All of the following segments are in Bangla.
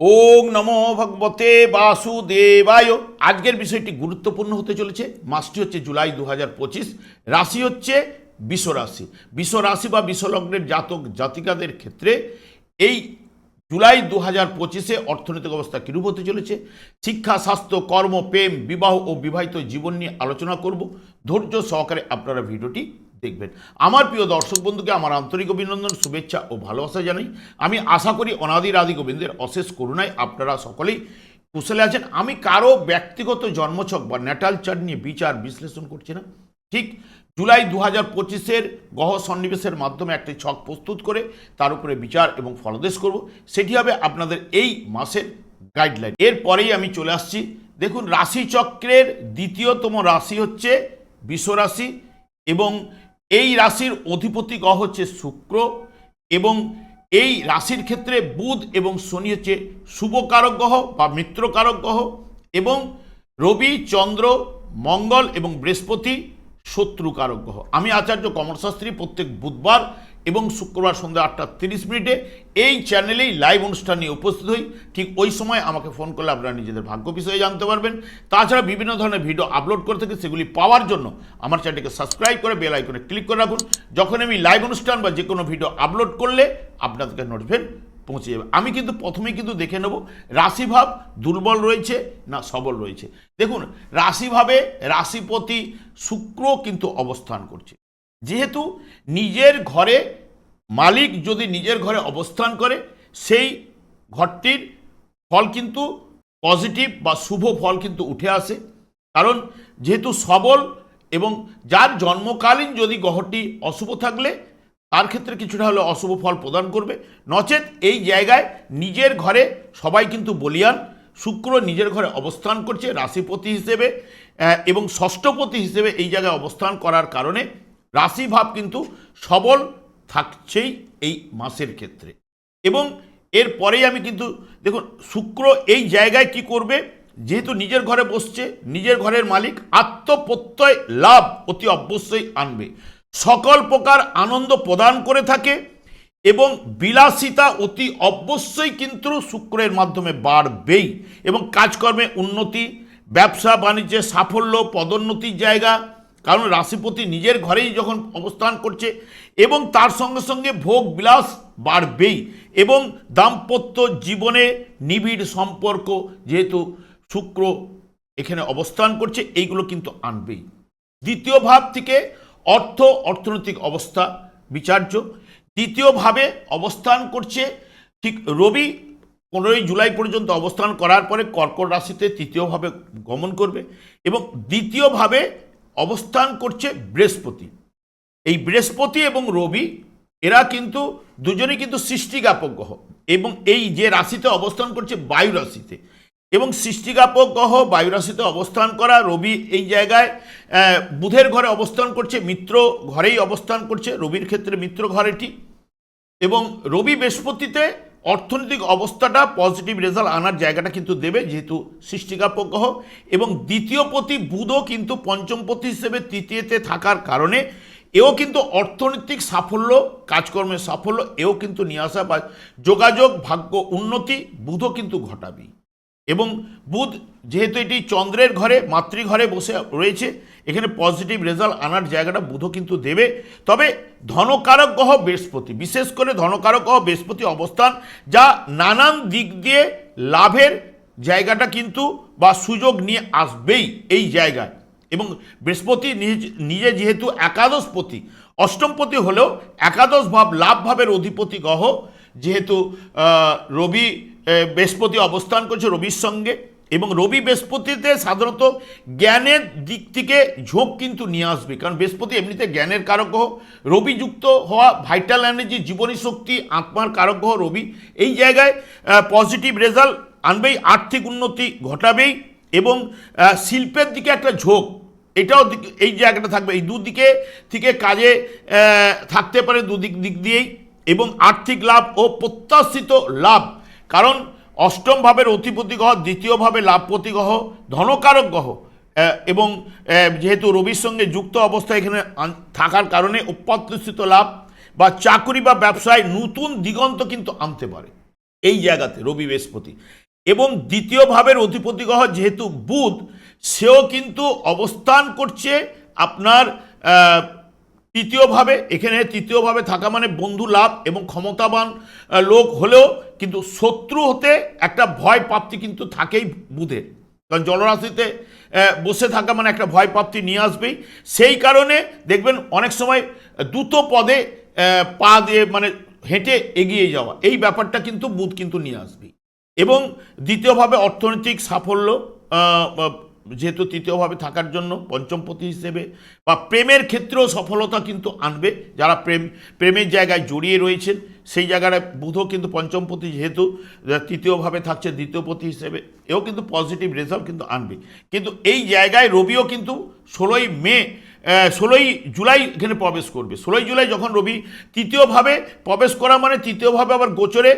ওং নমো ভগবতে বাসুদেবায়। আজকের বিষয়টি গুরুত্বপূর্ণ হতে চলেছে। মাসটি হচ্ছে জুলাই দু রাশি হচ্ছে বিশ্বরাশি। বিশ্বরাশি বা বিশ্বলগ্নের জাতক জাতিকাদের ক্ষেত্রে এই জুলাই দু হাজার পঁচিশে অর্থনৈতিক অবস্থা কীরূপ হতে চলেছে? শিক্ষা, স্বাস্থ্য, কর্ম, প্রেম, বিবাহ ও বিবাহিত জীবন নিয়ে আলোচনা করব। ধৈর্য সহকারে আপনারা ভিডিওটি দেখবেন। আমার প্রিয় দর্শক বন্ধুকে আমার আন্তরিক অভিনন্দন, শুভেচ্ছা ও ভালোবাসা জানাই। আমি আশা করি অনাদির আদি গোবিন্দের অশেষ করুণায় আপনারা সকলেই কুশলে আছেন। আমি কারও ব্যক্তিগত জন্মছক বা ন্যাটাল চার্ট নিয়ে বিচার বিশ্লেষণ করছি না। ঠিক জুলাই দু হাজার পঁচিশের গহ সন্নিবেশের মাধ্যমে একটি ছক প্রস্তুত করে তার উপরে বিচার এবং ফলদেশ করব। সেটি হবে আপনাদের এই মাসের গাইডলাইন। এরপরেই আমি চলে আসছি। দেখুন, রাশিচক্রের দ্বিতীয়তম রাশি হচ্ছে বিশ্বরাশি এবং এই রাশির অধিপতি গ্রহ হচ্ছে শুক্র এবং এই রাশির ক্ষেত্রে বুধ এবং শনি হচ্ছে শুভকারক গ্রহ বা মিত্রকারক গ্রহ এবং রবি, চন্দ্র, মঙ্গল এবং বৃহস্পতি শত্রুকারক গ্রহ। আমি আচার্য কমলশাস্ত্রী প্রত্যেক বুধবার এবং শুক্রবার সন্ধ্যা আটটা তিরিশ মিনিটে এই চ্যানেলেই লাইভ অনুষ্ঠান নিয়ে উপস্থিত হই। ঠিক ওই সময় আমাকে ফোন করলে আপনারা নিজেদের ভাগ্য বিষয়ে জানতে পারবেন। তাছাড়া বিভিন্ন ধরনের ভিডিও আপলোড করে থাকি, সেগুলি পাওয়ার জন্য আমার চ্যানেলকে সাবস্ক্রাইব করে বেল আইকনে ক্লিক করে রাখুন। যখন আমি লাইভ অনুষ্ঠান বা যে কোনো ভিডিও আপলোড করলে আপনাদেরকে নোটিফিকেশন পৌঁছে যাবে। আমি কিন্তু প্রথমেই কিন্তু দেখে নেব, রাশিভাব দুর্বল রয়েছে না সবল রয়েছে। দেখুন, রাশিভাবে রাশিপতি শুক্র কিন্তু অবস্থান করছে। যেহেতু নিজের ঘরে মালিক যদি নিজের ঘরে অবস্থান করে, সেই ঘরটির ফল কিন্তু পজিটিভ বা শুভ ফল কিন্তু উঠে আসে। কারণ যেহেতু সবল এবং যার জন্মকালীন যদি গ্রহটি অশুভ থাকলে, তার ক্ষেত্রে কিছুটা হলে অশুভ ফল প্রদান করবে। নচেত এই জায়গায় নিজের ঘরে সবাই কিন্তু বলিয়ান, শুক্র নিজের ঘরে অবস্থান করছে রাশিপতি হিসেবে এবং ষষ্ঠপতি হিসেবে এই জায়গায় অবস্থান করার কারণে রাশিভাব কিন্তু সবল থাকছেই এই মাসের ক্ষেত্রে। এবং এরপরেই আমি কিন্তু, দেখুন, শুক্র এই জায়গায় কি করবে? যেহেতু নিজের ঘরে বসছে, নিজের ঘরের মালিক, আত্মপ্রত্যয় লাভ অতি অবশ্যই আনবে। সকল প্রকার আনন্দ প্রদান করে থাকে এবং বিলাসিতা অতি অবশ্যই কিন্তু শুক্রের মাধ্যমে বাড়বেই। এবং কাজকর্মে উন্নতি, ব্যবসা, বাণিজ্যে সাফল্য, পদোন্নতির জায়গা কারণ রাশিপতি নিজের ঘরেই যখন অবস্থান করছে এবং তার সঙ্গে সঙ্গে ভোগ বিলাস বাড়বেই এবং দাম্পত্য জীবনে নিবিড় সম্পর্ক যেহেতু শুক্র এখানে অবস্থান করছে, এইগুলো কিন্তু আনবেই। দ্বিতীয় ভাব থেকে অর্থ, অর্থনৈতিক অবস্থা বিচার্য। দ্বিতীয়ভাবে অবস্থান করছে, ঠিক রবি পনেরোই জুলাই পর্যন্ত অবস্থান করার পরে কর্কট রাশিতে তৃতীয়ভাবে গমন করবে এবং দ্বিতীয়ভাবে অবস্থান করছে বৃহস্পতি। এই বৃহস্পতি এবং রবি, এরা কিন্তু দুজনেই কিন্তু সৃষ্টিজ্ঞাপক গ্রহ এবং এই যে রাশিতে অবস্থান করছে বায়ু রাশিতে। এবং সৃষ্টিজ্ঞাপক গ্রহ বায়ু রাশিতে অবস্থান করা, রবি এই জায়গায় বুধের ঘরে অবস্থান করছে, মিত্র ঘরেই অবস্থান করছে, রবির ক্ষেত্রে মিত্র ঘরেটি। এবং রবি বৃহস্পতিতে অর্থনৈতিক অবস্থাটা পজিটিভ রেজাল্ট আনার জায়গাটা কিন্তু দেবে, যেহেতু সৃষ্টিকাপক গ্রহ এবং দ্বিতীয় পতি বুধও কিন্তু পঞ্চম পতি হিসেবে তৃতীয়তে থাকার কারণে এও কিন্তু অর্থনৈতিক সাফল্য, কাজকর্মের সাফল্য এও কিন্তু নিয়ে আসা বা যোগাযোগ, ভাগ্য, উন্নতি বুধও কিন্তু ঘটাবেই। এবং বুধ যেহেতু এটি চন্দ্রের ঘরে, মাতৃঘরে বসে রয়েছে, এখানে পজিটিভ রেজাল্ট আনার জায়গাটা বুধও কিন্তু দেবে। তবে ধনকারক গ্রহ বৃহস্পতি, বিশেষ করে ধনকারক গ্রহ বৃহস্পতি অবস্থান, যা নানান দিক দিয়ে লাভের জায়গাটা কিন্তু বা সুযোগ নিয়ে আসবেই এই জায়গায়। এবং বৃহস্পতি নিজ- যেহেতু একাদশপতি, অষ্টমপতি হলেও একাদশ ভাব লাভ ভাবের অধিপতি গ্রহ যেহেতু রবি বৃহস্পতি অবস্থান করছে রবির সঙ্গে, এবং রবি বৃহস্পতিতে সাধারণত জ্ঞানের দিক থেকে ঝোঁক কিন্তু নিয়ে আসবে, কারণ বৃহস্পতি এমনিতে জ্ঞানের কারক গ্রহ রবি যুক্ত হওয়া ভাইটাল এনার্জি জীবনী শক্তি, আত্মার কারক গ্রহ রবি, এই জায়গায় পজিটিভ রেজাল্ট আনবেই, আর্থিক উন্নতি ঘটাবেই, এবং শিল্পের দিকে একটা ঝোঁক, এটাও এই জায়গাটা থাকবে, এই দুদিকে থেকে কাজে থাকতে পারে দুদিক, দিক দিয়েই। এবং আর্থিক লাভ ও প্রত্যাশিত লাভ। কারণ অষ্টম ভাবের অধিপতি গ্রহ দ্বিতীয়ভাবে লাভপতি গ্রহ ধনকারক গ্রহ এবং যেহেতু রবির সঙ্গে যুক্ত অবস্থা এখানে থাকার কারণে অপ্রত্যাশিত লাভ বা চাকরি বা ব্যবসায় নতুন দিগন্ত কিন্তু আনতে পারে। এই জায়গাতে রবি বৃহস্পতি। এবং দ্বিতীয় ভাবের অধিপতি গ্রহ যেহেতু বুধ, সেও কিন্তু অবস্থান করছে আপনার তৃতীয়ভাবে, এখানে তৃতীয়ভাবে থাকা মানে বন্ধু লাভ এবং ক্ষমতাবান লোক হলেও কিন্তু শত্রু হতে একটা ভয় প্রাপ্তি কিন্তু থাকেই বুধের। কারণ জলরাশিতে বসে থাকা মানে একটা ভয় প্রাপ্তি নিয়ে আসবেই। সেই কারণে দেখবেন অনেক সময় দ্রুত পদে পা দিয়ে মানে হেঁটে এগিয়ে যাওয়া, এই ব্যাপারটা কিন্তু বুধ কিন্তু নিয়ে আসবেই। এবং দ্বিতীয়ভাবে অর্থনৈতিক সাফল্য যেহেতু তৃতীয়ভাবে থাকার জন্য পঞ্চমপতি হিসেবে, বা প্রেমের ক্ষেত্রেও সফলতা কিন্তু আনবে। যারা প্রেম, প্রেমের জায়গায় জড়িয়ে রয়েছেন, সেই জায়গায় বুধও কিন্তু পঞ্চমপতি যেহেতু তৃতীয়ভাবে থাকছে দ্বিতীয়পতি হিসেবে, এও কিন্তু পজিটিভ রেজাল্ট কিন্তু আনবে। কিন্তু এই জায়গায় রবিও কিন্তু ষোলোই মে ষোলোই জুলাই এখানে প্রবেশ করবে। ষোলোই জুলাই যখন রবি তৃতীয়ভাবে প্রবেশ করা মানে তৃতীয়ভাবে আবার গোচরে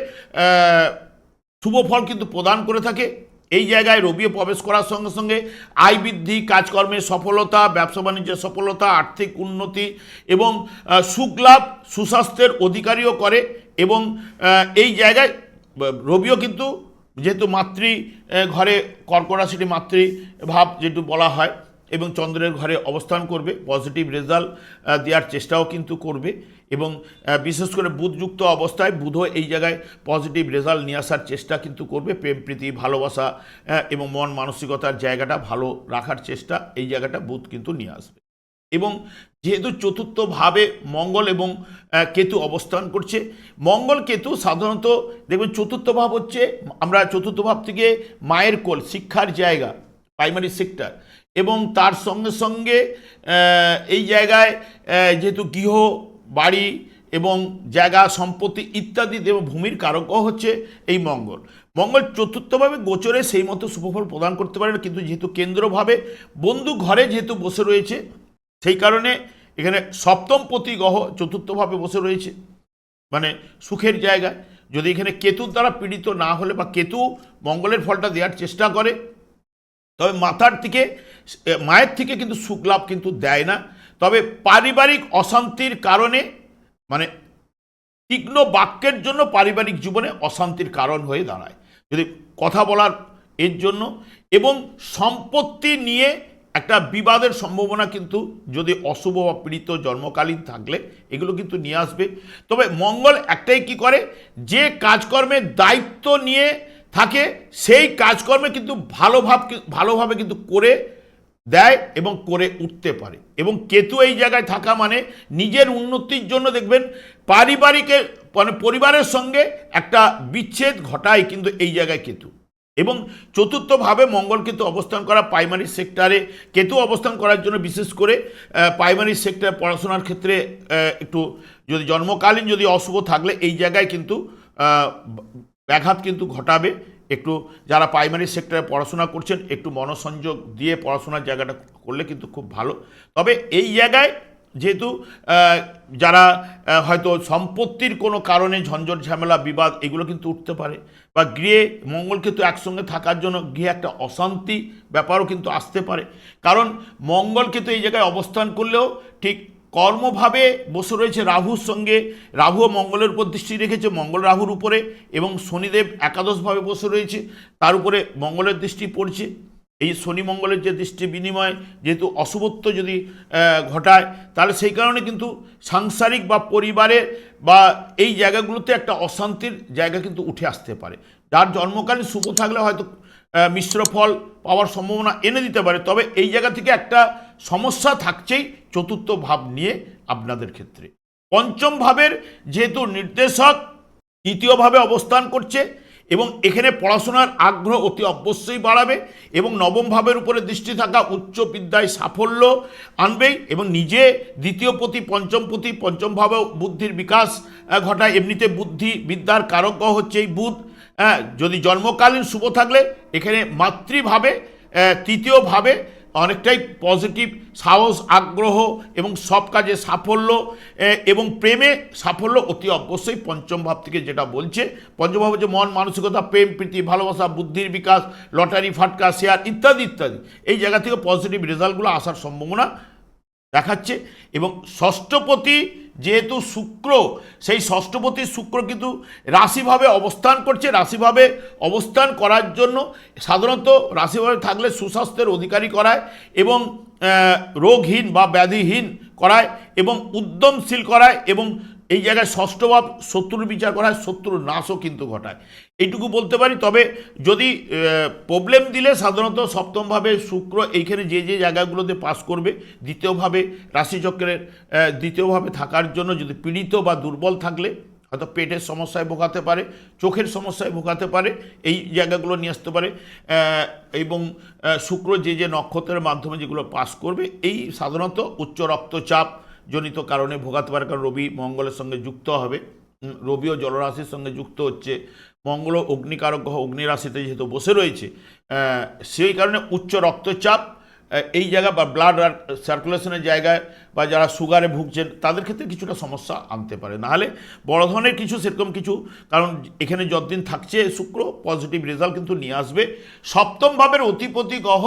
শুভ ফল কিন্তু প্রদান করে থাকে। এই জায়গায় রবিও প্রবেশ করার সঙ্গে সঙ্গে আয় বৃদ্ধি, কাজকর্মের সফলতা, ব্যবসা বাণিজ্যের সফলতা, আর্থিক উন্নতি এবং সুখলাভ সুখ লাভ, সুস্বাস্থ্যের অধিকারীও করে এবং এই জায়গায় রবিও কিন্তু যেহেতু মাতৃ ঘরে কর্করাশিটি মাতৃভাব মাতৃ ভাব যেটু বলা হয় এবং চন্দ্রের ঘরে অবস্থান করবে পজিটিভ রেজাল্ট দেওয়ার চেষ্টাও কিন্তু করবে এবং বিশেষ করে বুধযুক্ত অবস্থায় বুধও এই জায়গায় পজিটিভ রেজাল্ট নিয়ে আসার চেষ্টা কিন্তু করবে। প্রেম, প্রীতি, ভালোবাসা এবং মন মানসিকতার জায়গাটা ভালো রাখার চেষ্টা এই জায়গাটা বুধ কিন্তু নিয়ে আসবে। এবং যেহেতু চতুর্থভাবে মঙ্গল এবং কেতু অবস্থান করছে, মঙ্গল কেতু সাধারণত দেখবেন চতুর্থ ভাব হচ্ছে, আমরা চতুর্থ ভাব থেকে মায়ের কোল, শিক্ষার জায়গা প্রাইমারি সেক্টর এবং তার সঙ্গে সঙ্গে এই জায়গায় যেহেতু গৃহ, বাড়ি এবং জায়গা, সম্পত্তি ইত্যাদি এবং ভূমির কারকও হচ্ছে এই মঙ্গল। মঙ্গল চতুর্থভাবে গোচরে সেই মতো শুভফল প্রদান করতে পারে কিন্তু যেহেতু কেন্দ্রভাবে বন্ধু ঘরে যেহেতু বসে রয়েছে, সেই কারণে এখানে সপ্তম প্রতি গ্রহ চতুর্থভাবে বসে রয়েছে মানে সুখের জায়গায়। যদি এখানে কেতুর দ্বারা পীড়িত না হলে বা কেতু মঙ্গলের ফলটা দেওয়ার চেষ্টা করে, তবে মাথার থেকে মায়ের থেকে কিন্তু সুখ লাভ কিন্তু দেয় না। তবে পারিবারিক অশান্তির কারণে মানে তীক্ষ্ণ বাক্যের জন্য পারিবারিক জীবনে অশান্তির কারণ হয়ে দাঁড়ায়। যদি কথা বলার এর জন্য এবং সম্পত্তি নিয়ে একটা বিবাদের সম্ভাবনা কিন্তু যদি অশুভ বা পীড়িত জন্মকালীন থাকলে এগুলো কিন্তু নিয়ে আসবে। তবে মঙ্গল একটাই কি করে? যে কাজকর্মের দায়িত্ব নিয়ে থাকে, সেই কাজকর্মে কিন্তু ভালোভাব ভালোভাবে কিন্তু করে দেয় এবং করে উঠতে পারে। এবং কেতু এই জায়গায় থাকা মানে নিজের উন্নতির জন্য দেখবেন পারিবারিকের মানে পরিবারের সঙ্গে একটা বিচ্ছেদ ঘটায় কিন্তু এই জায়গায় কেতু। এবং চতুর্থভাবে মঙ্গল কিন্তু অবস্থান করা প্রাইমারি সেক্টরে কেতু অবস্থান করার জন্য বিশেষ করে প্রাইমারি সেক্টরে পড়াশোনার ক্ষেত্রে একটু যদি জন্মকালীন যদি অশুভ থাকলে এই জায়গায় কিন্তু ব্যাঘাত কিন্তু ঘটাবে একটু যারা প্রাইমারি সেক্টরে পড়াশোনা করছেন, একটু মনসংযোগ দিয়ে পড়াশোনার জায়গাটা করলে কিন্তু খুব ভালো। তবে এই জায়গায় যেহেতু যারা হয়তো সম্পত্তির কোনো কারণে ঝঞ্ঝট, ঝামেলা, বিবাদ এগুলো কিন্তু উঠতে পারে বা গৃহে মঙ্গল কিন্তু একসঙ্গে থাকার জন্য গৃহে একটা অশান্তি ব্যাপারও কিন্তু আসতে পারে। কারণ মঙ্গল কিন্তু এই জায়গায় অবস্থান করলেও ঠিক কর্মভাবে বসে রয়েছে রাহুর সঙ্গে। রাহু মঙ্গলের উপর দৃষ্টি রেখেছে, মঙ্গল রাহুর উপরে এবং শনিদেব একাদশভাবে বসে রয়েছে, তার উপরে মঙ্গলের দৃষ্টি পড়ছে। এই শনি মঙ্গলের যে দৃষ্টি বিনিময়, যেহেতু অশুভত্ব যদি ঘটায়, তাহলে সেই কারণে কিন্তু সাংসারিক বা পরিবারের বা এই জায়গাগুলোতে একটা অশান্তির জায়গা কিন্তু উঠে আসতে পারে। যার জন্মকালীন শুভ থাকলে হয়তো মিশ্র ফল পাওয়ার সম্ভাবনা এনে দিতে পারে। তবে এই জায়গা থেকে একটা সমস্যা থাকছেই চতুর্থ ভাব নিয়ে আপনাদের ক্ষেত্রে। পঞ্চম ভাবের যেহেতু নির্দেশক তৃতীয়ভাবে অবস্থান করছে এবং এখানে পড়াশোনার আগ্রহ অতি অবশ্যই বাড়াবে এবং নবম ভাবের উপরে দৃষ্টি থাকা উচ্চ বিদ্যায় সাফল্য আনবেই এবং নিজে দ্বিতীয় পতি, পঞ্চম পতি, পঞ্চম ভাবেও বুদ্ধির বিকাশ ঘটায়। এমনিতে বুদ্ধি বিদ্যার কারক হচ্ছে এই বুধ। হ্যাঁ যদি জন্মকালীন শুভ থাকলে, এখানে মাতৃভাবে তৃতীয়ভাবে অনেকটাই পজিটিভ সাহস, আগ্রহ এবং সব কাজে সাফল্য এবং প্রেমে সাফল্য অতি অবশ্যই পঞ্চম ভাব থেকে যেটা বলছে। পঞ্চম ভাব হচ্ছে মন, মানসিকতা, প্রেম, প্রীতি, ভালোবাসা, বুদ্ধির বিকাশ, লটারি, ফাটকা, শেয়ার ইত্যাদি ইত্যাদি। এই জায়গা থেকে পজিটিভ রেজাল্টগুলো আসার সম্ভাবনা দেখাচ্ছে। এবং ষষ্ঠপতি যেহেতু শুক্র, সেই ষষ্ঠপতি শুক্র কিন্তু রাশিভাবে অবস্থান করছে। রাশিভাবে অবস্থান করার জন্য সাধারণত রাশিভাবে থাকলে সুস্বাস্থ্যের অধিকারী করায় এবং রোগহীন বা ব্যাধিহীন করায় এবং উদ্যমশীল করায় এবং এই জায়গায় ষষ্ঠ ভাব শত্রুর বিচার করা হয় শত্রুর নাশও কিন্তু ঘটায়। এইটুকু বলতে পারি, তবে যদি প্রবলেম দিলে সাধারণত সপ্তমভাবে শুক্র এইখানে যে যে জায়গাগুলোতে পাস করবে দ্বিতীয়ভাবে রাশিচক্রের দ্বিতীয়ভাবে থাকার জন্য যদি পীড়িত বা দুর্বল থাকলে, হয়তো পেটের সমস্যায় ভোগাতে পারে, চোখের সমস্যায় ভোগাতে পারে, এই জায়গাগুলো নিয়ে আসতে পারে এবং শুক্র যে যে নক্ষত্রের মাধ্যমে যেগুলো পাস করবে, এই সাধারণত উচ্চ রক্তচাপ জনিত কারণে ভোগাতে পারে কারণ রবি মঙ্গলের সঙ্গে যুক্ত হবে। রবিও জলরাশির সঙ্গে যুক্ত হচ্ছে। মঙ্গল অগ্নিকারক গ্রহ অগ্নিরাশিতে যেহেতু বসে রয়েছে সেই কারণে উচ্চ রক্তচাপ এই জায়গা বা ব্লাড সার্কুলেশনের জায়গায় বা যারা সুগারে ভুগছেন, তাদের ক্ষেত্রে কিছুটা সমস্যা আনতে পারে। নাহলে বড় ধরনের কিছু, সেরকম কিছু, কারণ এখানে যতদিন থাকছে শুক্র পজিটিভ রেজাল্ট কিন্তু নিয়ে আসবে। সপ্তম ভাবের অধিপতি গ্রহ,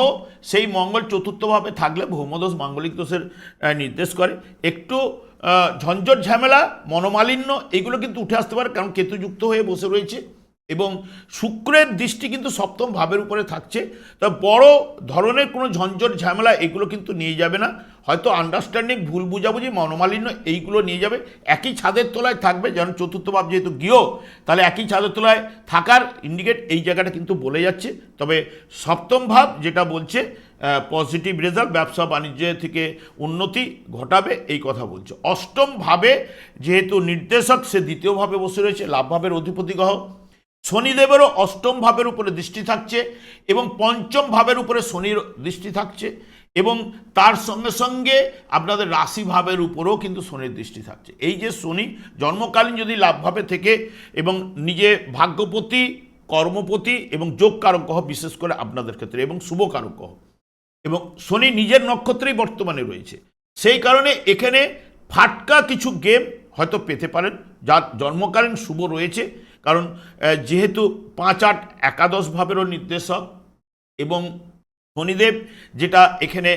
সেই মঙ্গল চতুর্থভাবে থাকলে ভৌমদোষ মাঙ্গলিক দোষের নির্দেশ করে। একটু ঝঞ্ঝট ঝামেলা, মনোমালিন্য, এগুলো কিন্তু উঠে আসতে পারে, কারণ কেতুযুক্ত হয়ে বসে রয়েছে। এবং শুক্রের দৃষ্টি কিন্তু সপ্তম ভাবের উপরে থাকছে। তা বড় ধরনের কোনো ঝঞ্ঝট ঝামেলা এগুলো কিন্তু নিয়ে যাবে না। হয়তো আন্ডারস্ট্যান্ডিং ভুল বুঝাবুঝি, মনোমালিন্য এইগুলো নিয়ে যাবে। একই ছাদের তলায় থাকবে যেমন চতুর্থ ভাব যেহেতু গৃহ, তাহলে একই ছাদের তলায় থাকার ইন্ডিকেট এই জায়গাটা কিন্তু বলে যাচ্ছে। তবে সপ্তম ভাব যেটা বলছে পজিটিভ রেজাল্ট ব্যবসা বাণিজ্য থেকে উন্নতি ঘটাবে এই কথা বলছে। অষ্টম ভাবে যেহেতু নির্দেশক সে দ্বিতীয়ভাবে বসে রয়েছে লাভভাবের অধিপতি গ্রহ। শনিদেবেরও অষ্টম ভাবের উপরে দৃষ্টি থাকছে এবং পঞ্চম ভাবের উপরে শনির দৃষ্টি থাকছে এবং তার সঙ্গে সঙ্গে আপনাদের রাশি ভাবের উপরেও কিন্তু শনির দৃষ্টি থাকছে। এই যে শনি জন্মকালীন যদি লাভভাবে থেকে এবং নিজে ভাগ্যপতি, কর্মপতি এবং যোগকারক গ্রহ বিশেষ করে আপনাদের ক্ষেত্রে এবং শুভকারক গ্রহ এবং শনি নিজের নক্ষত্রেই বর্তমানে রয়েছে। সেই কারণে এখানে ফাটকা কিছু গেম হয়তো পেতে পারেন। যার জন্মকালীন শুভ রয়েছে, কারণ যেহেতু পাঁচ আট একাদশ ভাবেরও নির্দেশক এবং শনিদেব যেটা এখানে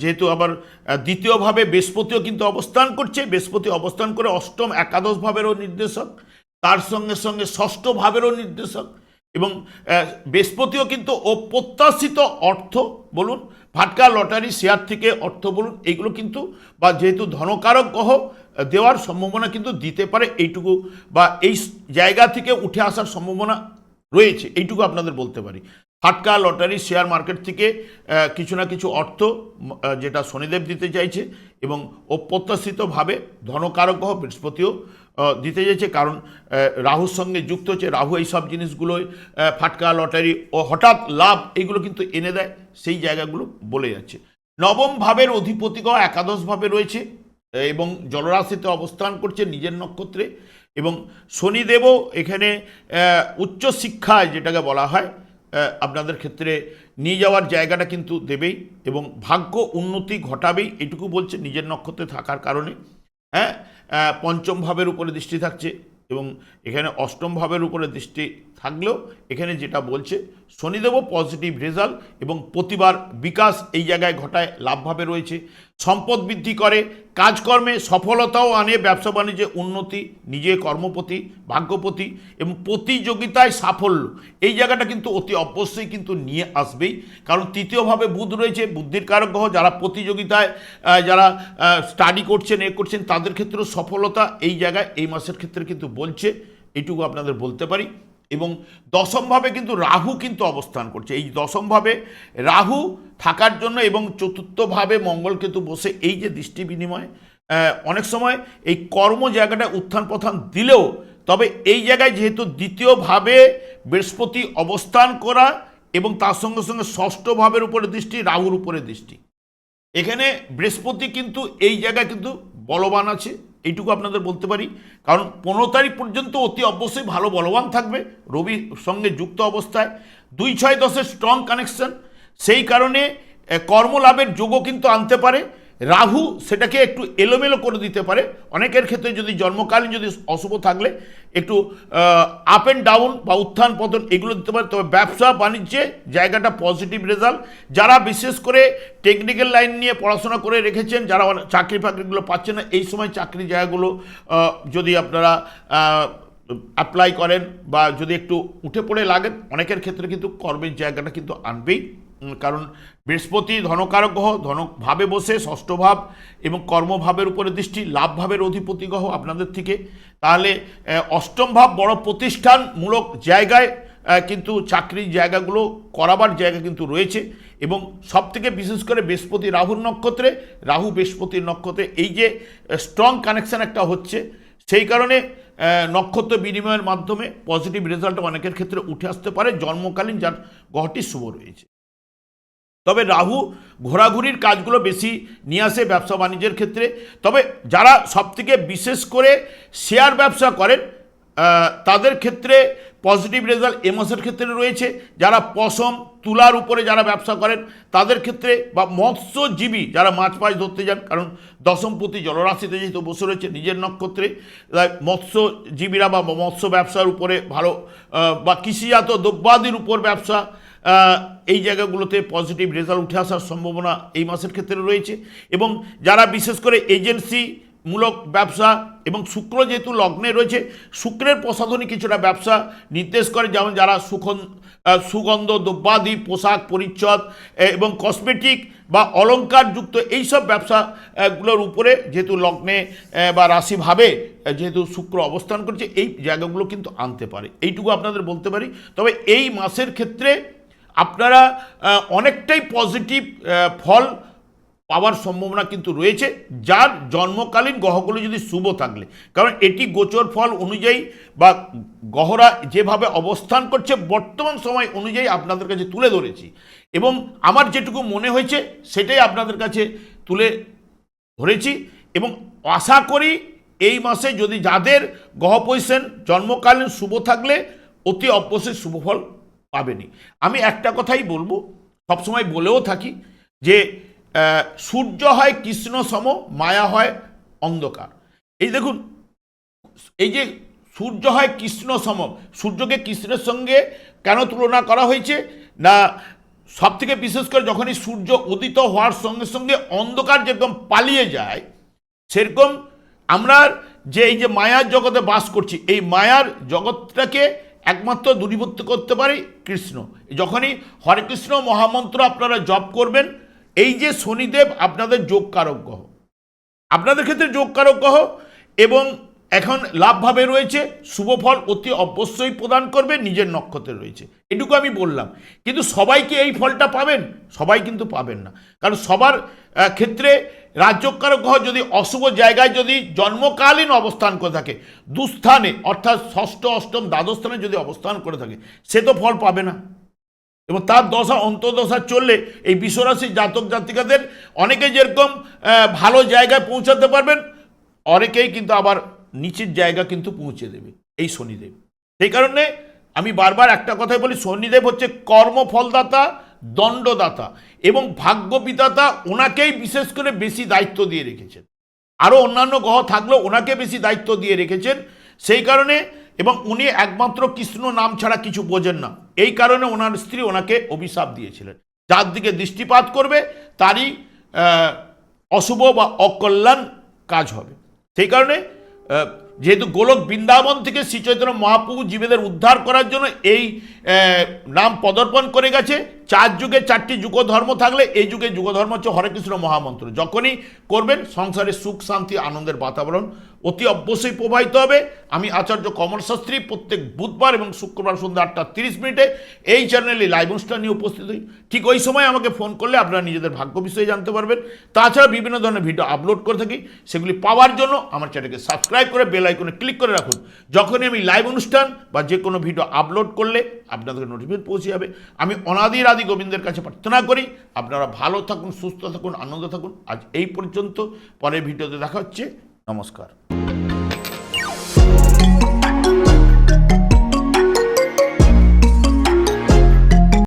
যেহেতু আবার দ্বিতীয়ভাবে বৃহস্পতিও কিন্তু অবস্থান করছে, বৃহস্পতি অবস্থান করে অষ্টম একাদশ ভাবেরও নির্দেশক, তার সঙ্গে সঙ্গে ষষ্ঠ ভাবেরও নির্দেশক এবং বৃহস্পতিও কিন্তু অপ্রত্যাশিত অর্থ বলুন ফাটকা লটারি, শেয়ার থেকে অর্থ বলুন, এগুলো কিন্তু বা যেহেতু ধনকারক গ্রহ দেওয়ার সম্ভাবনা কিন্তু দিতে পারে এইটুকু বা এই জায়গা থেকে উঠে আসার সম্ভাবনা রয়েছে, এইটুকু আপনাদের বলতে পারি। ফাটকা, লটারি, শেয়ার মার্কেট থেকে কিছু না কিছু অর্থ যেটা শনিদেব দিতে চাইছে এবং অপ্রত্যাশিতভাবে ধনকারক বৃহস্পতিও দিতে চাইছে কারণ রাহুর সঙ্গে যুক্ত হচ্ছে, রাহু এই সব জিনিসগুলোই ফাটকা, লটারি ও হঠাৎ লাভ এইগুলো কিন্তু এনে দেয়, সেই জায়গাগুলো বলে যাচ্ছে। নবম ভাবের অধিপতি গ্রহ একাদশ ভাবে রয়েছে। এবং জলরাশিতে অবস্থান করছে নিজের নক্ষত্রে এবং শনিদেবও এখানে উচ্চ শিক্ষায় যেটাকে বলা হয় আপনাদের ক্ষেত্রে নিয়ে যাওয়ার জায়গাটা কিন্তু দেবেই এবং ভাগ্য উন্নতি ঘটাবেই এটুকু বলছে নিজের নক্ষত্রে থাকার কারণে। হ্যাঁ পঞ্চম ভাবের উপরে দৃষ্টি থাকছে এবং এখানে অষ্টম ভাবের উপরে দৃষ্টি থাকলেও এখানে যেটা বলছে শনিদেবও পজিটিভ রেজাল্ট এবং প্রতিবার বিকাশ এই জায়গায় ঘটায়, লাভভাবে রয়েছে। সম্পদ বৃদ্ধি করে, কাজকর্মে সফলতাও আনে, ব্যবসা বাণিজ্যে উন্নতি, নিজে কর্মপতি, ভাগ্যপতি এবং প্রতিযোগিতায় সাফল্য। এই জায়গাটা কিন্তু অতি অবশ্যই কিন্তু নিয়ে আসবেই। কারণ তৃতীয়ভাবে বুধ রয়েছে, বুদ্ধির কারক গ্রহ। যারা প্রতিযোগিতায় যারা স্টাডি করছেন, এ করছেন, তাদের ক্ষেত্রেও সফলতা এই জায়গায় এই মাসের ক্ষেত্রে কিন্তু বলছে। এটুকু আপনাদের বলতে পারি। এবং দশমভাবে কিন্তু রাহু কিন্তু অবস্থান করছে। এই দশমভাবে রাহু থাকার জন্য এবং চতুর্থভাবে মঙ্গল কিন্তু বসে এই যে দৃষ্টি বিনিময় অনেক সময় এই কর্ম জায়গাটা উত্থান পথান দিলেও, তবে এই জায়গায় যেহেতু দ্বিতীয়ভাবে বৃহস্পতি অবস্থান করা এবং তার সঙ্গে সঙ্গে ষষ্ঠ ভাবের উপরে দৃষ্টি, রাহুর উপরে দৃষ্টি। এখানে বৃহস্পতি কিন্তু এই জায়গায় কিন্তু বলবান আছে। এইটুকু আপনাদের বলতে পারি। কারণ পনেরো তারিখ পর্যন্ত অতি অবশ্যই ভালো বলবান থাকবে রবির সঙ্গে যুক্ত অবস্থায়। দুই ছয় দশের স্ট্রং কানেকশন সেই কারণে কর্মলাভের যোগও কিন্তু আনতে পারে। রাহু সেটাকে একটু এলোমেলো করে দিতে পারে। অনেকের ক্ষেত্রে যদি জন্মকালীন যদি অশুভ থাকলে একটু আপ অ্যান্ড ডাউন বা উত্থান পতন এগুলো দিতে পারে। তবে ব্যবসা, বাণিজ্যে জায়গাটা পজিটিভ রেজাল্ট যারা বিশেষ করে টেকনিক্যাল লাইন নিয়ে পড়াশোনা করে রেখেছেন, যারা চাকরি ফাকরিগুলো পাচ্ছেন না, এই সময় চাকরি জায়গাগুলো যদি আপনারা অ্যাপ্লাই করেন বা যদি একটু উঠে পড়ে লাগেন, অনেকের ক্ষেত্রে কিন্তু কর্মের জায়গাটা কিন্তু আনবেই। কারণ বৃহস্পতি ধনকারক গ্রহ, ধনভাবে বসে, ষষ্ঠ ভাব এবং কর্মভাবের উপরে দৃষ্টি লাভ ভাবের অধিপতি গ্রহ আপনাদের থেকে। তাহলে অষ্টম ভাব বড় প্রতিষ্ঠানমূলক জায়গায় কিন্তু চাকরির জায়গাগুলো, করাবার জায়গা কিন্তু রয়েছে এবং সব থেকে বিশেষ করে বৃহস্পতি রাহুর নক্ষত্রে, রাহু বৃহস্পতির নক্ষত্রে এই যে স্ট্রং কানেকশন একটা হচ্ছে, সেই কারণে নক্ষত্র বিনিময়ের মাধ্যমে পজিটিভ রেজাল্ট অনেকের ক্ষেত্রে উঠে আসতে পারে। জন্মকালীন যার গ্রহটি শুভ রয়েছে। তবে রাহু ঘোরাঘুরির কাজগুলো বেশি নিয়ে আসে ব্যবসা বাণিজ্যের ক্ষেত্রে। তবে যারা সবথেকে বিশেষ করে শেয়ার ব্যবসা করেন তাদের ক্ষেত্রে পজিটিভ রেজাল্ট এ মাসের ক্ষেত্রে রয়েছে। যারা পশম, তুলার উপরে যারা ব্যবসা করেন, তাদের ক্ষেত্রে বা মৎস্যজীবী যারা মাছ মাছ ধরতে যান, কারণ দশমপতি জলরাশিতে যেহেতু বসে রয়েছে নিজের নক্ষত্রে মৎস্যজীবীরা বা মৎস্য ব্যবসার উপরে ভালো বা কৃষিজাত দ্রব্যাদির উপর ব্যবসা এই জায়গাগুলোতে পজিটিভ রেজাল্ট উঠে আসার সম্ভাবনা এই মাসের ক্ষেত্রে রয়েছে এবং যারা বিশেষ করে এজেন্সি মূলক ব্যবসা এবং শুক্র যেহেতু লগ্নে রয়েছে, শুক্রের প্রসাধনী কিছুটা ব্যবসা নির্দেশ করে, যেমন যারা সুখন সুগন্ধ, দ্রব্যাদি, পোশাক, পরিচ্ছদ এবং কসমেটিক বা অলঙ্কারযুক্ত এইসব ব্যবসাগুলোর উপরে যেহেতু লগ্নে বা রাশিভাবে যেহেতু শুক্র অবস্থান করছে, এই জায়গাগুলো কিন্তু আনতে পারে। এইটুকু আপনাদের বলতে পারি। তবে এই মাসের ক্ষেত্রে আপনারা অনেকটাই পজিটিভ ফল পাওয়ার সম্ভাবনা কিন্তু রয়েছে। যার জন্মকালীন গ্রহগুলো যদি শুভ থাকলে। কারণ এটি গোচর ফল অনুযায়ী বা গ্রহরা যেভাবে অবস্থান করছে বর্তমান সময় অনুযায়ী আপনাদের কাছে তুলে ধরেছি। এবং আমার যেটুকু মনে হয়েছে, সেটাই আপনাদের কাছে তুলে ধরেছি। এবং আশা করি এই মাসে যদি যাদের গ্রহ পজিশন জন্মকালীন শুভ থাকলে, অতি অবশ্যই শুভফল পাবেনি। আমি একটা কথাই বলব, সবসময় বলেও থাকি যে সূর্য হয় কৃষ্ণ সম, মায়া হয় অন্ধকার। এই দেখুন, এই যে সূর্য হয় কৃষ্ণ সম, সূর্যকে কৃষ্ণের সঙ্গে কেন তুলনা করা হয়েছে? না সব থেকে বিশেষ করে যখনই সূর্য উদিত হওয়ার সঙ্গে সঙ্গে অন্ধকার যেরকম পালিয়ে যায়, সেরকম আমরা যে এই যে মায়ার জগতে বাস করছি, এই মায়ার জগৎটাকে একমাত্র দূরীভূত করতে পারে কৃষ্ণ। যখনই হরে কৃষ্ণ মহামন্ত্র আপনারা জপ করবেন, এই যে শনিদেব আপনাদের যোগ কারক গ্রহ। আপনাদের ক্ষেত্রে যোগ কারক গ্রহ এবং এখন লাভভাবে রয়েছে, শুভ ফল অতি অবশ্যই প্রদান করবে, নিজের নক্ষত্রে রয়েছে। এটুকু আমি বললাম। কিন্তু সবাই কি এই ফলটা পাবেন? সবাই কিন্তু পাবেন না। কারণ সবার ক্ষেত্রে রাজ্যকারক গ্রহ যদি অশুভ জায়গায় যদি জন্মকালীন অবস্থান করে থাকে, দুস্থানে, অর্থাৎ ষষ্ঠ, অষ্টম, দ্বাদশ স্থানে যদি অবস্থান করে থাকে, সে তো ফল পাবে না। এবং তার দশা, অন্তর্দশা চললে এই বিশ্বরাশির জাতক জাতিকাদের অনেকে যেরকম ভালো জায়গায় পৌঁছাতে পারবেন, অনেকেই কিন্তু আবার নিচের জায়গা কিন্তু পৌঁছে দেবে, এই শনিদেব। সেই কারণে আমি বারবার একটা কথাই বলি, শনিদেব হচ্ছে কর্মফলদাতা, দণ্ডদাতা এবং ভাগ্য বিধাতা ওনাকেই বিশেষ করে বেশি দায়িত্ব দিয়ে রেখেছেন। আরও অন্যান্য গ্রহ থাকলেও ওনাকে বেশি দায়িত্ব দিয়ে রেখেছেন। সেই কারণে এবং উনি একমাত্র কৃষ্ণ নাম ছাড়া কিছু বোঝেন না। এই কারণে ওনার স্ত্রী ওনাকে অভিশাপ দিয়েছিলেন। যার দিকে দৃষ্টিপাত করবে, তারই অশুভ বা অকল্যাণ কাজ হবে। সেই কারণে যেহেতু গোলক বৃন্দাবন থেকে শ্রীচৈতন্য মহাপ্রভু জীবেদের উদ্ধার করার জন্য এই নাম পদর্পণ করে গেছে চার যুগে চারটি যুগ ধর্ম থাকলে এই যুগে যুগ ধর্ম হচ্ছে হরে কৃষ্ণ মহামন্ত্র। যখনই করবেন, সংসারে সুখ, শান্তি, আনন্দের বাতাবরণ অতি অবশ্যই প্রবাহিত হবে। আমি আচার্য কমল শাস্ত্রী প্রত্যেক বুধবার এবং শুক্রবার সন্ধ্যা আটটা তিরিশ মিনিটে এই চ্যানেলে লাইভ অনুষ্ঠান নিয়ে উপস্থিত হই। ঠিক ওই সময় আমাকে ফোন করলে আপনারা নিজেদের ভাগ্য বিষয়ে জানতে পারবেন। তাছাড়া বিভিন্ন ধরনের ভিডিও আপলোড করে থাকি। সেগুলি পাওয়ার জন্য আমার চ্যানেলকে সাবস্ক্রাইব করে বেল আইকনে ক্লিক করে রাখুন। যখনই আমি লাইভ অনুষ্ঠান বা যে কোনো ভিডিও আপলোড করলে আপনাদের নোটিফিকেশন পৌঁছে যাবে। আমি অনাদির আদি গোবিন্দের কাছে প্রার্থনা করি। আপনারা ভালো থাকুন, সুস্থ থাকুন, আনন্দ থাকুন। আজ এই পর্যন্ত। পরের ভিডিওতে দেখা হচ্ছে। নমস্কার।